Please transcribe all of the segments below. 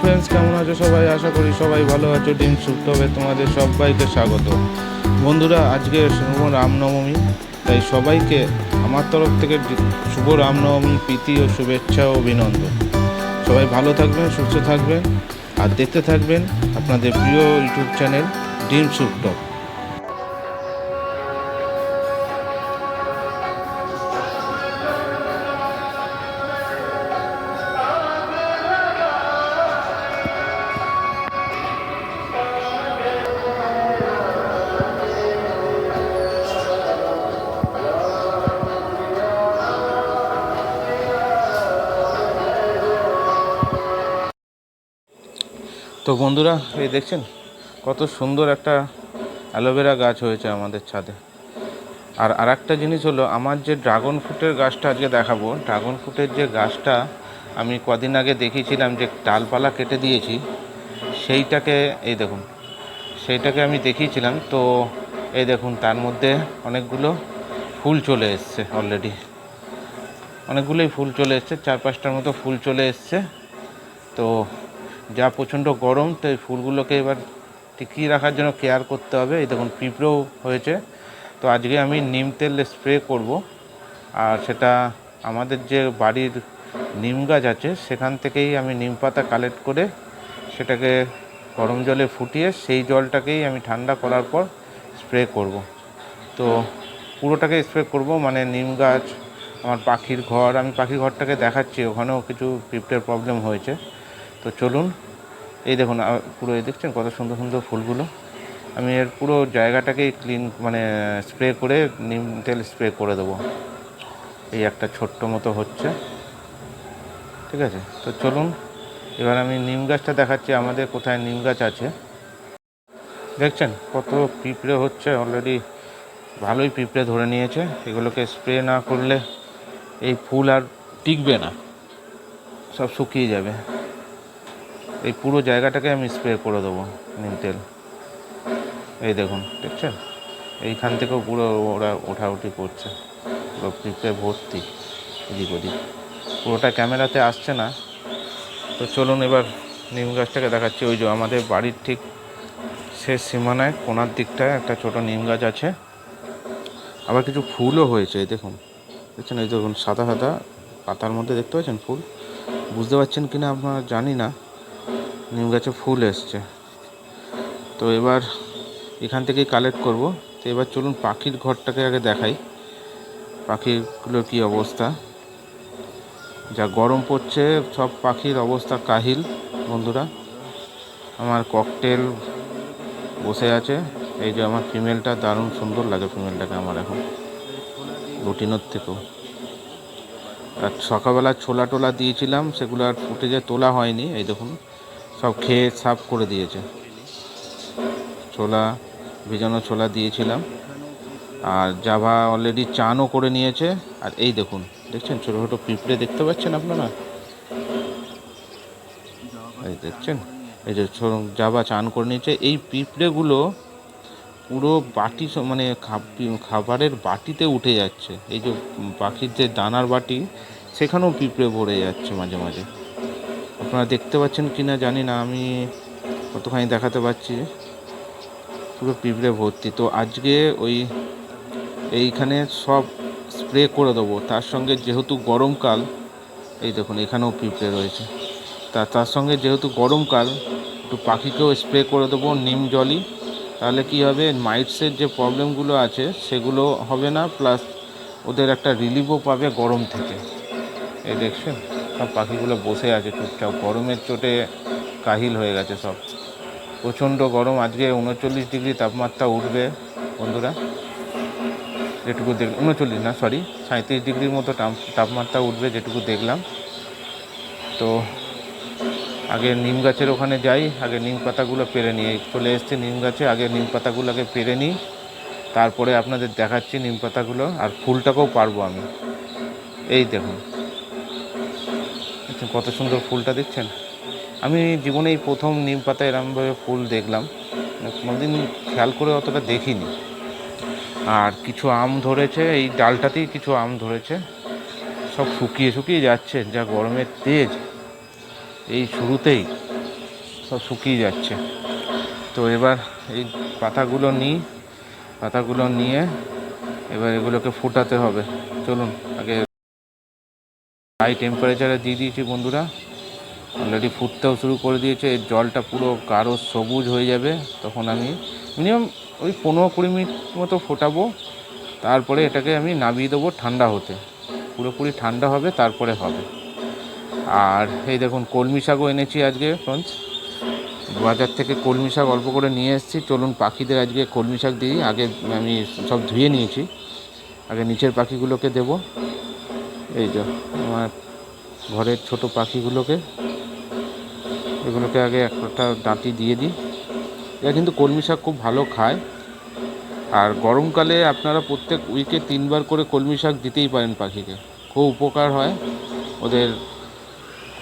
Friends, কেমন আছো সবাই? আশা করি সবাই ভালো আছো। ডিম সুপ্ত হবে। তোমাদের সবাইকে স্বাগত। বন্ধুরা, আজকে শুভ রামনবমী। তাই সবাইকে আমার তরফ থেকে শুভ রামনবমী, প্রীতি ও শুভেচ্ছা ও অভিনন্দন। সবাই ভালো থাকবেন, সুস্থ থাকবেন আর দেখতে থাকবেন আপনাদের প্রিয় ইউটিউব চ্যানেল ডিম সুপ্ত তো বন্ধুরা, এই দেখছেন, কত সুন্দর একটা অ্যালোভেরা গাছ হয়েছে আমাদের ছাদে। আর আর একটা জিনিস হলো, আমার যে ড্রাগন ফ্রুটের গাছটা আজকে দেখাবো, ড্রাগন ফ্রুটের যে গাছটা আমি কদিন আগে দেখিয়েছিলাম যে ডালপালা কেটে দিয়েছি, সেইটাকে, এই দেখুন, সেইটাকে আমি দেখিয়েছিলাম। তো এই দেখুন, তার মধ্যে অনেকগুলো ফুল চলে এসছে অলরেডি অনেকগুলোই ফুল চলে এসছে চার পাঁচটার মতো ফুল চলে এসছে। তো যা প্রচণ্ড গরম তো এই ফুলগুলোকে এবার টিকিয়ে রাখার জন্য কেয়ার করতে হবে। এই দেখুন, পিঁপড়েও হয়েছে। তো আজকে আমি নিম তেল স্প্রে করব। আর সেটা আমাদের যে বাড়ির নিম গাছ আছে, সেখান থেকেই আমি নিম পাতা কালেক্ট করে সেটাকে গরম জলে ফুটিয়ে সেই জলটাকেই আমি ঠান্ডা করার পর স্প্রে করব। তো পুরোটাকে স্প্রে করব মানে নিম গাছ, আমার পাখির ঘর, আমি পাখির ঘরটাকে দেখাচ্ছি, ওখানেও কিছু পিঁপড়ের প্রবলেম হয়েছে। তো চলুন, এই দেখুন পুরো এই দেখছেন কত সুন্দর সুন্দর ফুলগুলো। আমি এর পুরো জায়গাটাকেই ক্লিন মানে স্প্রে করে নিম তেল স্প্রে করে দেবো। এই একটা ছোট্ট মতো হচ্ছে। ঠিক আছে? তো চলুন, এবার আমি নিম গাছটা দেখাচ্ছি, আমাদের কোথায় নিম গাছ আছে। দেখছেন? কত পিঁপড়ে হচ্ছে অলরেডি ভালোই পিঁপড়ে ধরে নিয়েছে। এগুলোকে স্প্রে না করলে এই ফুল আর টিকবে না, সব শুকিয়ে যাবে। এই পুরো জায়গাটাকে আমি স্প্রে করে দেবো নিম তেল। এই দেখুন, দেখছেন? এইখান থেকেও পুরো ওরা ওঠাউঠি করছে। পুরো ভর্তি, এদিক ওদিক। পুরোটা ক্যামেরাতে আসছে না। তো চলুন এবার নিম গাছটাকে দেখাচ্ছি। ওই যে আমাদের বাড়ির ঠিক শেষ সীমানায়, কোনার দিকটায় একটা ছোট নিম গাছ আছে। আবার কিছু ফুলও হয়েছে, এই দেখুন। দেখছেন? এই দেখুন, সাদা সাদা পাতার মধ্যে দেখতে পাচ্ছেন ফুল? বুঝতে পারছেন কি না আপনারা জানি না। নিম গাছে ফুল এসছে। তো এবার এখান থেকেই কালেক্ট করব। তো এবার চলুন পাখির ঘরটাকে আগে দেখাই। পাখিগুলোর কী অবস্থা? যা গরম পড়ছে, সব পাখির অবস্থা কাহিল, বন্ধুরা। আমার ককটেল বসে আছে। এই যে আমার ফিমেলটা দারুণ সুন্দর লাগে ফিমেলটাকে আমার এখন। রুটিনের থেকেও। আর সকালবেলা ছোলা টোলা দিয়েছিলাম, সেগুলো আর ফুটে ফুটেজে তোলা হয়নি, এই দেখুন। সব খেয়ে সাফ করে দিয়েছে। ছোলা, ভিজানো ছোলা দিয়েছিলাম। আর জাভা অলরেডি চানও করে নিয়েছে। আর এই দেখুন, দেখছেন ছোটো ছোটো পিঁপড়ে দেখতে পাচ্ছেন আপনারা? এই দেখছেন? এই যে জাভা চান করে নিয়েছে। এই পিঁপড়েগুলো পুরো বাটি মানে খাব- খাবারের বাটিতে উঠে যাচ্ছে। এই যে পাখির যে দানার বাটি, সেখানেও পিঁপড়ে ভরে যাচ্ছে মাঝে মাঝে। আপনারা দেখতে পাচ্ছেন কি না জানি না, আমি কতখানি দেখাতে পারছি। পুরো পিঁপড়ে ভর্তি। তো আজকে ওই এইখানে সব স্প্রে করে দেবো। তার সঙ্গে যেহেতু গরমকাল এই দেখুন, এখানেও পিঁপড়ে রয়েছে। তা তার সঙ্গে যেহেতু গরমকাল একটু পাখিকেও স্প্রে করে দেবো নিম জলই। তাহলে কি হবে, মাইটসের যে প্রবলেমগুলো আছে, সেগুলো হবে না, প্লাস ওদের একটা রিলিফও পাবে গরম থেকে। এই দেখছেন? সব পাখিগুলো বসে আছে চুপচাপ। গরমের চোটে কাহিল হয়ে গেছে সব। প্রচণ্ড গরম, আজকে উনচল্লিশ ডিগ্রি তাপমাত্রা উঠবে। বন্ধুরা, যেটুকু দেখ, উনচল্লিশ না সরি সাঁত্রিশ ডিগ্রির মতো তাপমাত্রা উঠবে যেটুকু দেখলাম। তো আগে নিম গাছের ওখানে যাই, আগে নিম পাতাগুলো পেরে নিই। চলে এসছে নিম গাছে, আগে নিম পাতাগুলোকে পেরে নিই। তারপরে আপনাদের দেখাচ্ছি নিম পাতাগুলো, আর ফুলটাকেও পারব আমি। এই দেখুন দেখছেন, কত সুন্দর ফুলটা দেখছেন? আমি জীবনে এই প্রথম নিম পাতা এরমভাবে ফুল দেখলাম। কোনোদিন খেয়াল করে অতটা দেখিনি। আর কিছু আম ধরেছে, এই ডালটাতেই কিছু আম ধরেছে। সব শুকিয়ে শুকিয়ে যাচ্ছে, যা গরমের তেজ। এই শুরুতেই সব শুকিয়ে যাচ্ছে। তো এবার এই পাতাগুলো নিই, পাতাগুলো নিয়ে এবার এগুলোকে ফোটাতে হবে। চলুন, আগে হাই টেম্পারেচারে দিয়ে দিয়েছি বন্ধুরা। অলরেডি ফুটতেও শুরু করে দিয়েছে, এর জলটা পুরো গাঢ় সবুজ হয়ে যাবে। তখন আমি মিনিমাম ওই পনেরো কুড়ি মিনিট মতো ফোটাবো। তারপরে এটাকে আমি নামিয়ে দেবো ঠান্ডা হতে। পুরোপুরি ঠান্ডা হবে, তারপরে হবে। আর এই দেখুন, কলমি শাকও এনেছি আজকে ফ্রেন্ডস বাজার থেকে কলমি শাক অল্প করে নিয়ে এসেছি। চলুন পাখিদের আজকে কলমি শাক দিই। আগে আমি সব ধুয়ে নিয়েছি। আগে নিচের পাখিগুলোকে দেব। এই যে, আমার ঘরের ছোট পাখিগুলোকে, এগুলোকে আগে একটা ডাঁটি দিয়ে দিই। এরা কিন্তু কলমি শাক খুব ভালো খায়। আর গরমকালে আপনারা প্রত্যেক উইকে তিনবার করে কলমি শাক দিতেই পারেন পাখিকে। খুব উপকার হয়। ওদের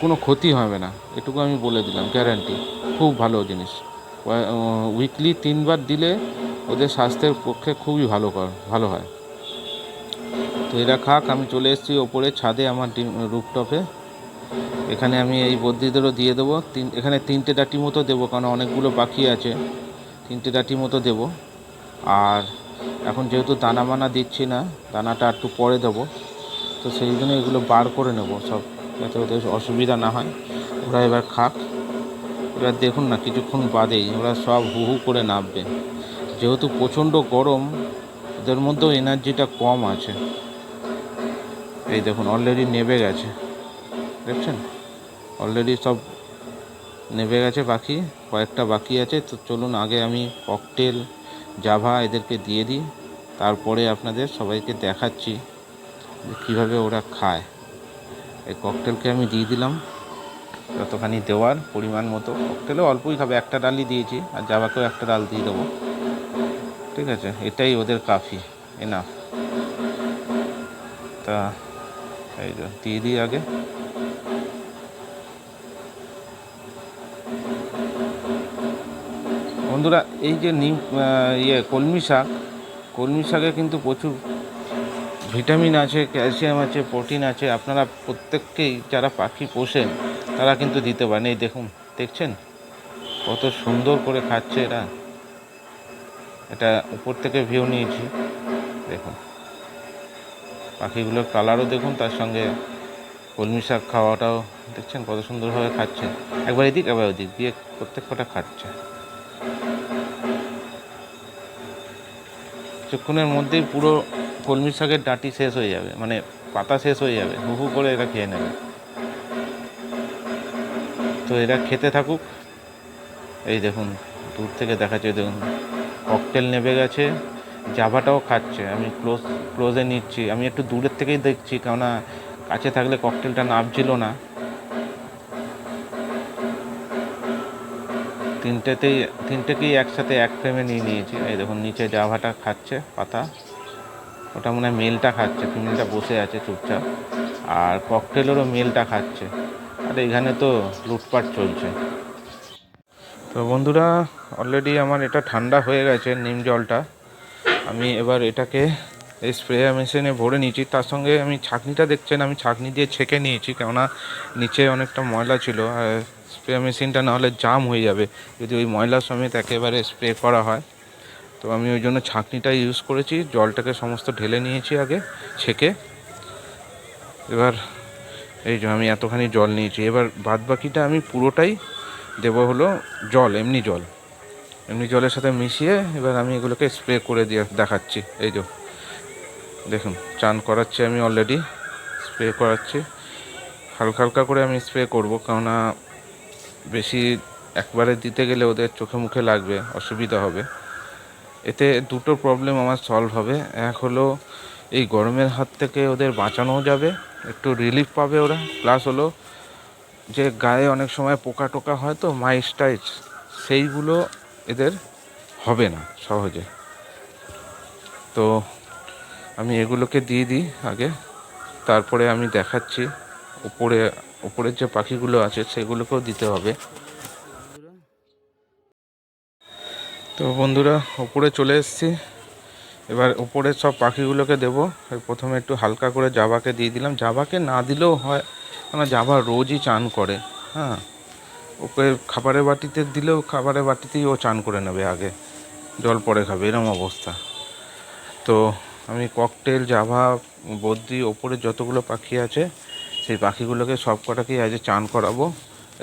কোনো ক্ষতি হবে না। এটুকু আমি বলে দিলাম গ্যারান্টি খুব ভালো জিনিস। উইকলি তিনবার দিলে ওদের স্বাস্থ্যের পক্ষে খুবই ভালো ভালো হয়। তো এরা খাক আমি চলে এসেছি ওপরে ছাদে আমার ডিম রুপটপে এখানে আমি এই বদ্রিদেরও দিয়ে দেবো। তিন, এখানে তিনটে ডাটি মতো দেবো, কারণ অনেকগুলো পাখি আছে। তিনটে ডাটি মতো দেবো। আর এখন যেহেতু দানা মানা দিচ্ছি না, দানাটা একটু পরে দেবো। তো সেই জন্য এগুলো বার করে নেব সব, যাতে ওদের অসুবিধা না হয়। ওরা এবার খাক। এবার দেখুন না, কিছুক্ষণ বাদেই ওরা সব হু হু করে নামবে। যেহেতু প্রচণ্ড গরম, ওদের মধ্যেও এনার্জিটা কম আছে। এই দেখুন অলরেডি নেবে গেছে। দেখছেন? অলরেডি সব নেবে গেছে বাকি কয়েকটা বাকি আছে। তো চলুন, আগে আমি ককটেল জাভা এদেরকে দিয়ে দিই। তারপরে আপনাদের সবাইকে দেখাচ্ছি যে কীভাবে ওরা খায়। এই ককটেলকে আমি দিয়ে দিলাম। যতখানি দেওয়ার পরিমাণ মতো ককটেলও অল্পই খাবে। একটা ডালই দিয়েছি, আর জাভাকেও একটা ডাল দিয়ে দেবো। ঠিক আছে? এটাই ওদের কাফি এনাফ তা এই যে, দিয়ে দিই আগে। বন্ধুরা, এই যে নিম ইয়ে কলমি শাক, কলমি শাকে কিন্তু প্রচুর ভিটামিন আছে, ক্যালসিয়াম আছে, প্রোটিন আছে। আপনারা প্রত্যেককেই যারা পাখি পোষেন, তারা কিন্তু দিতে পারেন। এই দেখুন, দেখছেন? কত সুন্দর করে খাচ্ছে এরা। এটা উপর থেকে ভিউ নিয়েছি। দেখুন। পাখিগুলোর কালারও দেখুন, তার সঙ্গে কলমি শাক খাওয়াটাও দেখছেন কত সুন্দরভাবে খাচ্ছে। একবার এদিক একবার ওদিক, দিয়ে প্রত্যেক কটা খাচ্ছে। কিছুক্ষণের মধ্যেই পুরো কলমি শাকের ডাঁটি শেষ হয়ে যাবে মানে পাতা শেষ হয়ে যাবে। হু হু করে এরা খেয়ে নেবে। তো এরা খেতে থাকুক। এই দেখুন, দূর থেকে দেখাচ্ছে, দেখুন, ককটেল নেবে গেছে। জাভাটাও খাচ্ছে, আমি ক্লোজ ক্লোজে নিচ্ছি। আমি একটু দূরের থেকেই দেখছি, কেননা কাছে থাকলে ককটেলটা নামছিল না। তিনটেতেই, তিনটেকেই একসাথে এক ফ্রেমে নিয়ে নিয়েছি। এই দেখুন, নিচে জাভাটা খাচ্ছে, পাতা। ওটা মনে হয় মেলটা খাচ্ছে ফিমেলটা বসে আছে চুপচাপ। আর ককটেলেরও মেলটা খাচ্ছে। আর এখানে তো লুটপাট চলছে। তো বন্ধুরা অলরেডি আমার এটা ঠান্ডা হয়ে গেছে, নিম জলটা। আমি এবার এটাকে স্প্রে মেশিনে ভরে নিয়েছি। তার সঙ্গে আমি ছাঁকনিটা দেখছেন, আমি ছাঁকনি দিয়ে ছেঁকে নিয়েছি কেননা নিচে অনেকটা ময়লা ছিল। আর স্প্রে মেশিনটা নাহলে জাম হয়ে যাবে, যদি ওই ময়লা সমেত একেবারে স্প্রে করা হয়। তো আমি ওই জন্য ছাঁকনিটা ইউজ করেছি, জলটাকে সমস্ত ঢেলে নিয়েছি আগে, ছেঁকে। এবার এই যে আমি এতখানি জল নিয়েছি। এবার বাদ বাকিটা আমি পুরোটাই দেবো হলো জল, এমনি জল। এমনি জলের সাথে মিশিয়ে এবার আমি এগুলোকে স্প্রে করে দিয়ে দেখাচ্ছি। এই যে, দেখুন, চান করাচ্ছি আমি অলরেডি স্প্রে করাচ্ছি। হালকা হালকা করে আমি স্প্রে করব, কেননা বেশি একবারে দিতে গেলে ওদের চোখে মুখে লাগবে, অসুবিধা হবে। এতে দুটো প্রবলেম আমার সলভ হবে। এক হলো, এই গরমের হাত থেকে ওদের বাঁচানোও যাবে, একটু রিলিফ পাবে ওরা। প্লাস হলো, যে গায়ে অনেক সময় পোকা টোকা হয় তো মাইস সেইগুলো এদের হবে না সহজে। তো আমি এগুলোকে দিয়ে দিই আগে। তারপরে আমি দেখাচ্ছি উপরে উপরের যে পাখিগুলো আছে সেগুলোকেও দিতে হবে। তো বন্ধুরা, উপরে চলে এসেছি। এবার উপরে সব পাখিগুলোকে দেবো। প্রথমে একটু হালকা করে জাবাকে দিয়ে দিলাম। জাবাকে না দিলেও হয় কেন জাবা রোজই চান করে। হ্যাঁ। ওকে খাবারের বাটিতে দিলেও খাবারের বাটিতেই ও চান করে নেবে আগে। জল পরে খাবে, এরম অবস্থা। তো আমি ককটেল জাভা বদ্রি, ওপরে যতগুলো পাখি আছে, সেই পাখিগুলোকে সব কটাকেই আজ চান করাবো।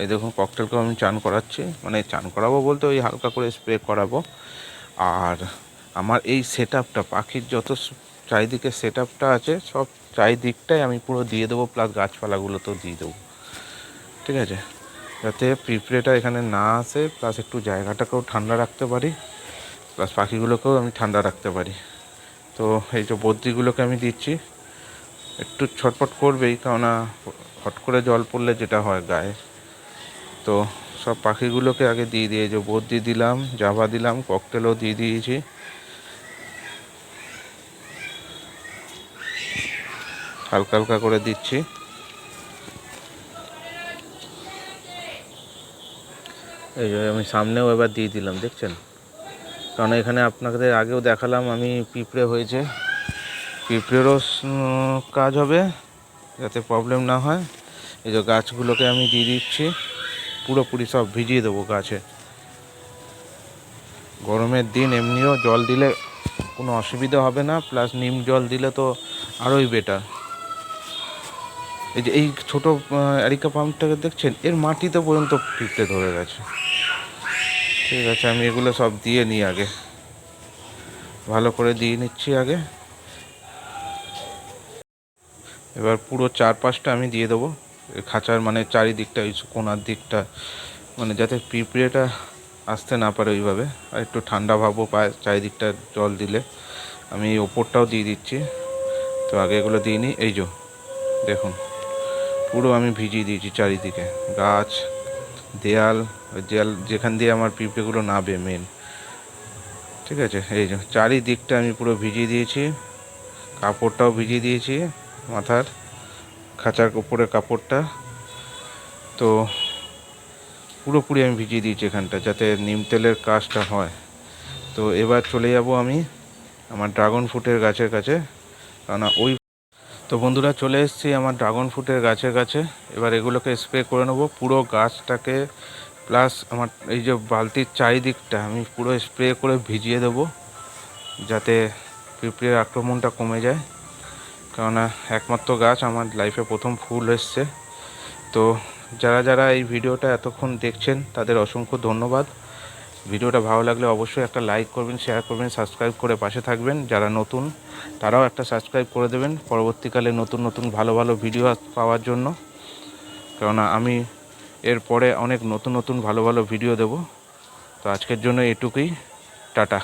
এই দেখুন ককটেলকেও আমি চান করাচ্ছি। মানে চান করাবো বলতে ওই হালকা করে স্প্রে করাবো। আর আমার এই সেট আপটা পাখির যত চারিদিকে সেট আপটা আছে, সব চারিদিকটাই আমি পুরো দিয়ে দেবো প্লাস গাছপালাগুলো তো দিয়ে দেবো। ঠিক আছে? যাতে পিঁপড়েটা এখানে না আসে প্লাস একটু জায়গাটাকেও ঠান্ডা রাখতে পারি প্লাস পাখিগুলোকেও আমি ঠান্ডা রাখতে পারি। তো এই যে বদ্রিগুলোকে আমি দিচ্ছি, একটু ছটপট করবেই, কেননা হট করে জল পড়লে যেটা হয় গায়ে। তো সব পাখিগুলোকে আগে দিয়ে দিয়ে যে বদ্রি দিলাম জাভা দিলাম, ককটেলও দিয়ে দিয়েছি। হালকা হালকা করে দিচ্ছি। এই যে আমি সামনেও এবার দিয়ে দিলাম, দেখছেন? কারণ এখানে আপনাদের আগেও দেখালাম, আমি পিঁপড়ে হয়েছে। পিঁপড়েরও কাজ হবে, যাতে প্রবলেম না হয়। এই যে গাছগুলোকে আমি দিয়ে দিচ্ছি, পুরোপুরি সব ভিজিয়ে দেবো গাছে। গরমের দিন এমনিও জল দিলে কোনো অসুবিধা হবে না প্লাস নিম জল দিলে তো আরোই বেটার এই যে এই ছোটো অ্যারিকা পাম্পটাকে দেখছেন? এর মাটিতে পর্যন্ত পিঁপড়ে ধরে গেছে। ঠিক আছে, আমি এগুলো সব দিয়ে নিই আগে। ভালো করে দিয়ে নিচ্ছি আগে। এবার পুরো চারপাশটা আমি দিয়ে দেবো। খাঁচার মানে চারিদিকটা ওই কোনার দিকটা মানে যাতে পিঁপড়েটা আসতে না পারে ওইভাবে। আর একটু ঠান্ডা ভাবও পায় চারিদিকটা জল দিলে। আমি ওপরটাও দিয়ে দিচ্ছি। তো আগে এগুলো দিয়ে নিই। এই যো, দেখুন, পুরো আমি ভিজিয়ে দিয়েছি চারিদিকে। গাছ দেয়াল, ওই দেয়াল, যেখান দিয়ে আমার পিঁপড়েগুলো নাবে মেন ঠিক আছে, এই যে চারিদিকটা আমি পুরো ভিজিয়ে দিয়েছি, কাপড়টাও ভিজিয়ে দিয়েছি মাথার, খাঁচার উপরে কাপড়টা। তো পুরোপুরি আমি ভিজিয়ে দিয়েছি এখানটা, যাতে নিম তেলের কাজটা হয়। তো এবার চলে যাব আমি আমার ড্রাগন ফ্রুটের গাছের কাছে কারণ ওই তো বন্ধুরা চলে এসেছি আমার ড্রাগন ফ্রুটের গাছের কাছে। এবার এগুলোকে স্প্রে করে নেব। পুরো গাছটাকে প্লাস আমার এই যে বালতির চারিদিকটা আমি পুরো স্প্রে করে ভিজিয়ে দেবো যাতে পিঁপড়ের আক্রমণটা কমে যায়। কেননা একমাত্র গাছ আমার লাইফে প্রথম ফুল এসছে। তো যারা যারা এই ভিডিওটা এতক্ষণ দেখছেন তাদের অসংখ্য ধন্যবাদ। ভিডিওটা ভালো লাগলে অবশ্যই একটা লাইক করবেন শেয়ার করবেন সাবস্ক্রাইব করে পাশে থাকবেন। যারা নতুন, তারাও একটা সাবস্ক্রাইব করে দেবেন পরবর্তীকালে নতুন নতুন ভালো ভালো ভিডিও পাওয়ার জন্য। কেননা আমি এরপরে অনেক নতুন নতুন ভালো ভালো ভিডিও দেব। তো আজকের জন্য এটুকুই। টাটা।